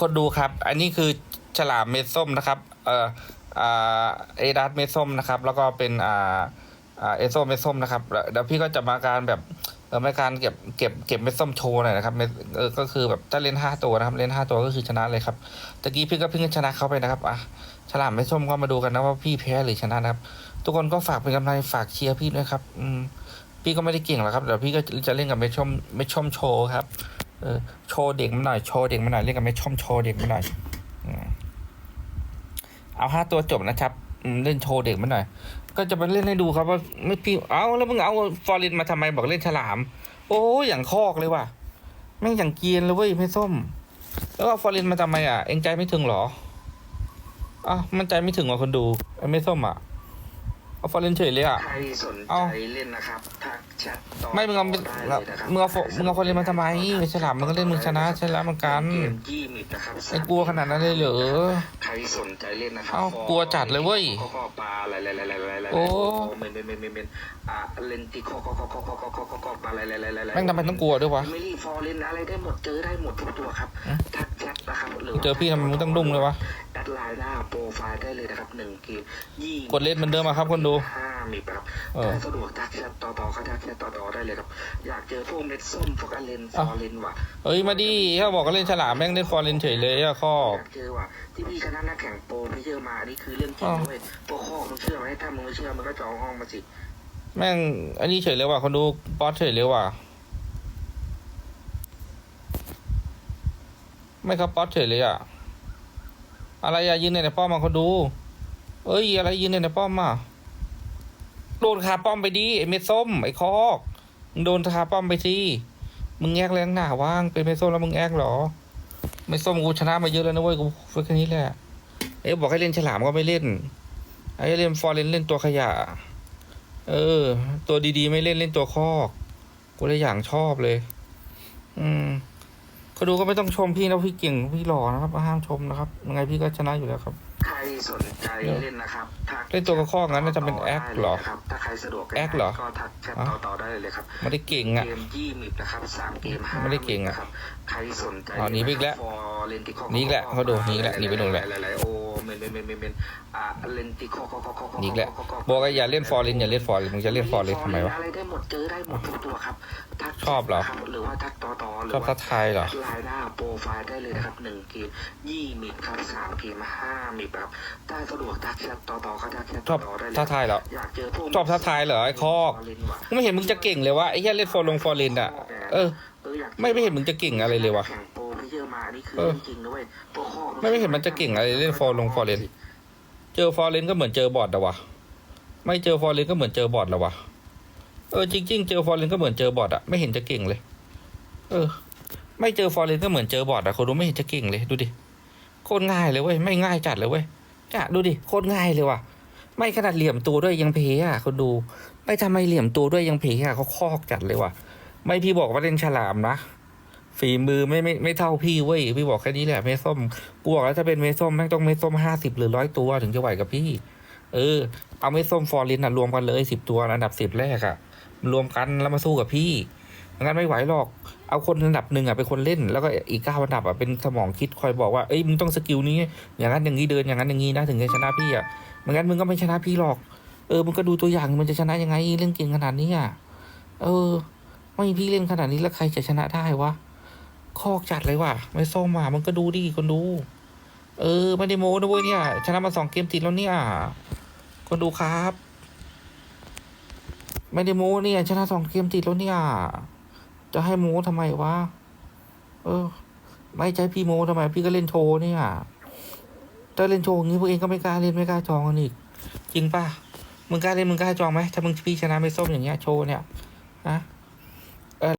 คนดูครับ อันนี้คือฉลามเม็ดส้มนะครับ เอ่ออ่าเอดัสเม็ดส้มนะครับ แล้วก็เป็นอ่าอ่าเอโซเม็ดส้มนะครับเดี๋ยวพี่ก็จะมาการแบบเออมาการเก็บเก็บเก็บเม็ดส้มโชว์หน่อยนะครับเม็ดเออก็คือแบบถ้าเล่นห้าตัวนะครับเล่นห้าตัวก็คือชนะเลยครับตะกี้พี่ก็เพิ่งชนะเขาไปนะครับอะฉลามเม็ดส้มก็มาดูกันนะว่าพี่แพ้หรือชนะนะครับ ทุกคนก็ฝากเป็นกำลังใจฝากเชียร์พี่ด้วยครับอืมพี่ก็ไม่ได้เก่งหรอกครับเดี๋ยวพี่ก็จะเล่นกับเม็ดชมเม็ดชมโชว์ครับ เออโชว์เด็กมาหน่อย โชว์เด็กมาหน่อยเล่นกับเม็ดชมโชว์เด็กมาหน่อย เอาห้าตัวจบนะครับ เล่นโชว์เด็กมาหน่อย ก็จะมาเล่นให้ดูครับว่าไม่พี่ เอาแล้วมึงเอาฟอร์เรนมาทำไมบอกเล่นฉลาม โอ้ยอย่างคอกเลยว่ะ แม่งอย่างเกียนเลยเว้ยไม่ส้ม แล้วเอาฟอร์เรนมาทำไมอะ เองใจไม่ถึงหรออะมันใจไม่ถึงเหรอคนดูไอ้ไม่ส้มอะ เอาฟอร์เรนเฉยเลยอะ ใครสนเอาใจเล่นนะครับทักแชทต่อไม่มึงเอาได้เลยนะครับมึงเอาฟอมึงเอาฟอร์เรนมาทำไมฉลามมันก็เล่นมึงชนะฉลามเหมือนกันเกมยี่มิดนะครับไอ้กลัวขนาดนั้นเลยเหรอ ใครสนใจเล่นนะครัเอ้ากลัวจัดเลยเว้ยข้อข้อปลาอะไรอะไรอะไรอะไรอะไรโอ้ เมนเมนเมนเมนเมนอ่าเลนติข้อข้อข้อข้อข้อข้อข้อข้อข้อปลาอะไรอะไรอะไรอะไรแม่งทำไมต้องกลัวด้วยวะ ไม่รีฟอร์เล่นอะไรได้หมดเจอได้หมดทุกตัวครับฮะทักแชทนะครับหรือว่า เจอพี่ทำไมมึงต้องดุ้งเลยวะ โปรไฟล์ได้เลยนะครับหนึ่งเกมยี่กดเล่นเหมือนเดิมอะครับคนดูห้ามิดครับเออถ้าสะดวกทักแชทต่อต่อก็ทักแชทต่อต่อได้เลยครับ อยากเจอพวกเม็ดส้มพวกอเลนฟอะอร์เรนว่ะเอ้ยมาดิถ้าบอกก็เล่นฉลามแม่งเล่นฟอร์เรนเฉยเลยอะข้ออยากเจอว่ะที่พี่ชนะนักแข่งโปรพี่เจอมานี่คือเรื่องจริงอ้าวนะเว้ยพวกข้อมึงเชื่อไหมถ้ามึงไม่เชื่อมึงก็จองห้องมาสิแม่งอันนี้เฉยเลยว่ะคนดูป๊อตเฉยเลยว่ะไม่ครับป๊อตเฉยเลยอะ อะไรอะยืนในในป้อมมาคนดูเอ้ยอะไรยืนในในป้อมมาโดนคาป้อมไปดิไอเม็ดส้มไอคอกมึงโดนคาป้อมไปสิมึงแอกแรงหนาว่างเป็นเม็ดส้มแล้วมึงแอกเหรอเม็ดส้มกูชนะมาเยอะแล้วนะเว้ยกูฝึกแค่นี้แหละเอ้บอกให้เล่นฉลามก็ไม่เล่นไอ้เล่นฟอร์เรนเล่นตัวขยะ เออ ตัวดีๆ ไม่เล่นเล่นตัวคอก กูเลยอย่างชอบเลย อืม ก็ดูก็ไม่ต้องชมพี่นะพี่เก่งพี่หล่อนะครับห้ามชมนะครับยังไงพี่ก็ชนะอยู่แล้วครับ ใครสนใจเล่นนะครับทักเล่นตัวกระข้องั้นน่าจะเป็นแอคเหรอได้ลยนะครับถ้าใครสะดวกแอคเหรอก็ทักแชทต่อต่อได้เลยครับไม่ได้เก่งอะเกมยี่มิดนะครับสามเกมห้าไม่ได้เก่งอะครับใครสนใจอ๋อหนีไปอีกแล้วฟอร์เรนติคอหนีอีกแล้วเขาดูหนีอีกแล้วหนีไปนู่นแล้วหลายๆโอ้ เมนเมนเมนเมนเมนอ่าเลนติคอคอคอคอหนีอีกแล้วบอกว่าอย่าเล่นฟอร์เรนอย่าเล่นฟอร์เรนมึงจะเล่นฟอร์เรนทำไมวะอะไรได้หมดเจอได้หมดทุกตัวครับทักชอบเหรอหรือว่าทักต่อต่อหรือว่าท้าทายเหรอไลน์หน้าโปรไฟล์ได้เลยนะครับหนึ่งเกมยี่มิดครับสามเกมห้ามิดครับถ้าสะดวกทักแชทต่อต่อก็ทักแชทชอต่อได้เลยท้าทายเหรออยากเจอพวกชอบท้าทายเหรอไอ้คอกไม่เห็นมึงจะเก่งเลยวะไอ้แค่เล่นฟอร์ลงฟอร์เรนอะเออไม่ไม่เห็นมึงจะเก่งอะไรเลยวะ นี่คือเออจริงๆนะเว้ยโปรข้อไม่ไม่เห็นมันจะเก่งอะไรเล่นฟอร์ลงฟอร์เรนเจอฟอร์เรนก็เหมือนเจอบอทอะวะไม่เจอฟอร์เรนก็เหมือนเจอบอทละวะเออจริง ๆ เจอฟอร์เรนก็เหมือนเจอบอทอะไม่เห็นจะเก่งเลย เออ ไม่เจอฟอร์เรนก็เหมือนเจอบอทอะคนดูไม่เห็นจะเก่งเลยดูดิโคตรง่ายเลยเว้ยไม่ง่ายจัดเลยเว้ยจ้ะดูดิโคตรง่ายเลยว่ะไม่ขนาดเหลี่ยมตัวด้วยยังเพอะคนดู ไม่ทำไมเหลี่ยมตัวด้วยยังเพอะเขาคอกจัดเลยว่ะไม่พี่บอกว่าเล่นฉลามนะ ฝีมือไม่ไม่ไม่เท่าพี่เว้ยพี่บอกแค่นี้แหละเมส้มกูบอกแล้วถ้าเป็นเมส้มแม่งต้องเมส้มห้าสิบหรือร้อยตัวถึงจะไหวกับพี่ เออ เอาเมส้มฟอร์ลินอะรวมกันเลยสิบตัวอันดับสิบแรกอะรวมกันแล้วมาสู้กับพี่งั้นไม่ไหวหรอก เอาคนอันดับหนึ่งอะเป็นคนเล่น แล้วก็อีกเก้าอันดับอะเป็นสมองคิดคอยบอกว่าเอ้ยมึงต้องสกิลนี้ อย่างนั้นอย่างนี้เดินอย่างนั้นอย่างนี้นะถึงจะชนะพี่อะไม่งั้นมึงก็ไม่ชนะพี่หรอกเออมึงก็ดูตัวอย่างมันจะชนะยังไงเล่นเก่งขนาดนี้อะเออไม่พี่เล่นขนาดนี้แล้วใครจะชนะได้วะ คอกจัดเลยว่ะ ไม่ส้มอะมันก็ดูดิคนดู เออ ไม่ได้โม้นะเว้ยเนี่ย ชนะมาสองเกมติดแล้วเนี่ย คนดูครับ ไม่ได้โม้เนี่ย ชนะสองเกมติดแล้วเนี่ย จะให้โม้ทำไมวะ เออ ไม่ใช่พี่โม้ทำไม พี่ก็เล่นโชว์เนี่ยถ้าเล่นโชว์อย่างนี้พวกเองก็ไม่กล้าเล่นไม่กล้าจองกันอีก จริงป่ะ มึงกล้าเล่นมึงกล้าจองไหมถ้ามึงพี่ชนะไม่ส้มอย่างเงี้ยโชว์เนี่ย ฮะ